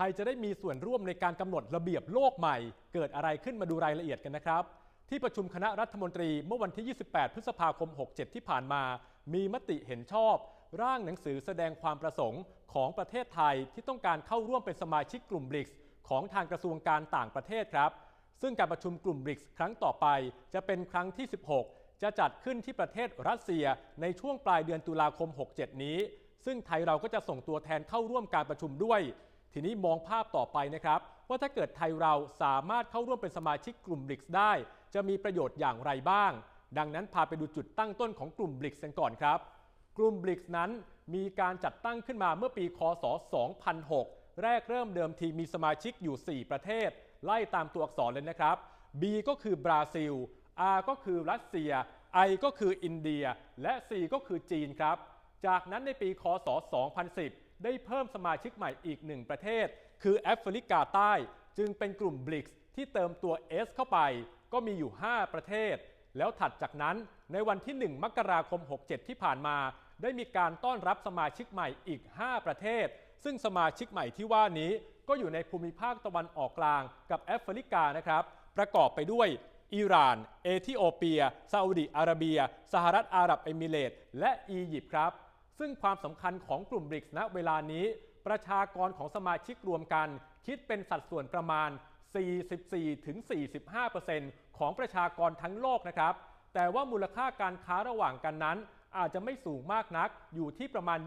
ทยจะได้มีส่วนร่วมในการกำหนดระเบียบโลกใหม่ เกิดอะไรขึ้นมาดูรายละเอียดกันนะครับ ที่ประชุมคณะรัฐมนตรีเมื่อวันที่ 28 พฤษภาคม 67 ที่ผ่านมา มีมติเห็นชอบ ร่างหนังสือแสดงความประสงค์ของประเทศไทยที่ต้องการเข้าร่วมเป็นสมาชิกกลุ่มบริกส์ของทางกระทรวงการต่างประเทศครับ ซึ่งการประชุมกลุ่มบริกส์ครั้งต่อไป จะเป็นครั้งที่ 16 จะจัดขึ้นที่ประเทศรัสเซียในช่วงปลายเดือนตุลาคม 67 นี้ ซึ่งไทยเราก็จะส่งตัวแทนเข้าร่วมการประชุมด้วย ทีนี้มองภาพต่อไปนะครับ ว่าถ้าเกิดไทยเราสามารถเข้าร่วมเป็นสมาชิกกลุ่มบริกส์ได้ จะมีประโยชน์อย่างไรบ้าง ดังนั้นพาไปดูจุดตั้งต้นของกลุ่มบริกส์กันก่อนครับ กลุ่มบริกส์นั้นมีการจัดตั้งขึ้นมาเมื่อปีคศ 2006 แรกเริ่มเดิมทีมีสมาชิกอยู่ 4 ประเทศ ไล่ตามตัวอักษรเลยนะครับ B ก็คือบราซิล R ก็คือรัสเซีย I ก็คืออินเดีย และ C ก็คือจีนครับ จากนั้นในปีคศ 2010 ได้เพิ่มสมาชิกใหม่อีกหนึ่งประเทศ คือแอฟริกาใต้ จึงเป็นกลุ่มบริกส์ที่เติมตัว S เข้าไป ก็มีอยู่ 5 ประเทศ แล้วถัดจากนั้นในวันที่ 1 มกราคม 67 ที่ผ่านมา ได้มีการต้อนรับสมาชิกใหม่อีก 5 ประเทศ ซึ่งสมาชิกใหม่ที่ว่านี้ก็อยู่ในภูมิภาคตะวันออกกลางกับแอฟริกานะครับ ประกอบไปด้วยอิหร่าน เอธิโอเปียซาอุดิอาระเบีย สหรัฐอาหรับเอมิเรตส์และอียิปต์ครับ ซึ่งความสำคัญของกลุ่มบริกส์ณเวลานี้ ประชากรของสมาชิกรวมกัน คิดเป็นสัดส่วนประมาณ 44-45%ของประชากรทั้งโลกนะครับ แต่ว่ามูลค่าการค้าระหว่างกันนั้น อาจจะไม่สูงมากนักอยู่ที่ประมาณ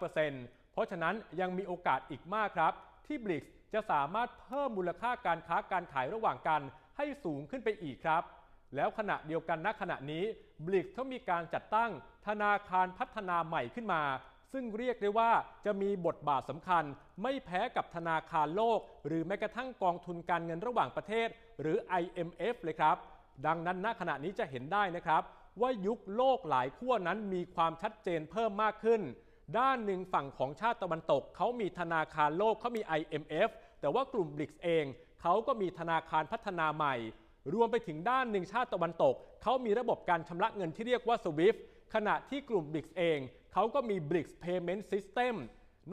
25%เพราะฉะนั้นยังมีโอกาสอีกมากครับ ที่บริกส์จะสามารถเพิ่มมูลค่าการค้าการขายระหว่างกันให้สูงขึ้นไปอีกครับ แล้วขณะเดียวกันณขณะนี้บริกเขามีการจัดตั้งธนาคารพัฒนาใหม่ขึ้นมา ซึ่งเรียกได้ว่าจะมีบทบาทสำคัญ ไม่แพ้กับธนาคารโลก หรือแม้กระทั่งกองทุนการเงินระหว่างประเทศ หรือ IMF เลยครับ ดังนั้นณขณะนี้จะเห็นได้นะครับ ว่ายุคโลกหลายขั้วนั้นมีความชัดเจนเพิ่มมากขึ้น ด้านหนึ่งฝั่งของชาติตะวันตกเขามีธนาคารโลกเขามี IMF แต่ว่ากลุ่มบริกเองเขาก็มีธนาคารพัฒนาใหม่ รวมไปถึงด้านหนึ่งชาติตะวันตก เขามีระบบการชำระเงินที่เรียกว่า SWIFT ขณะที่กลุ่ม BRICS เอง เขาก็มี BRICS Payment System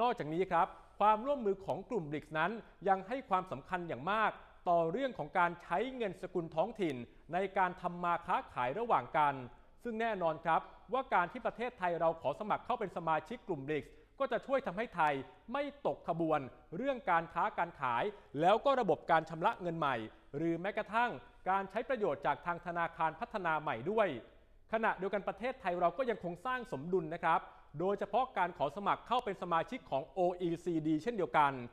นอกจากนี้ครับ ความร่วมมือของกลุ่ม BRICS นั้นยังให้ความสำคัญอย่างมาก ต่อเรื่องของการใช้เงินสกุลท้องถิ่น ในการทำมาค้าขายระหว่างกัน ซึ่งแน่นอนครับว่าการที่ประเทศไทยเราขอสมัครเข้าเป็นสมาชิกกลุ่ม BRICS ก็จะช่วยทำให้ไทยไม่ตกขบวนเรื่องการค้าการขาย แล้วก็ระบบการชำระเงินใหม่ หรือแม้กระทั่งการใช้ประโยชน์จากทางธนาคารพัฒนาใหม่ด้วย ขณะเดียวกันประเทศไทยเราก็ยังคงสร้างสมดุลนะครับ โดยเฉพาะการขอสมัครเข้าเป็นสมาชิกของ OECD เช่นเดียวกัน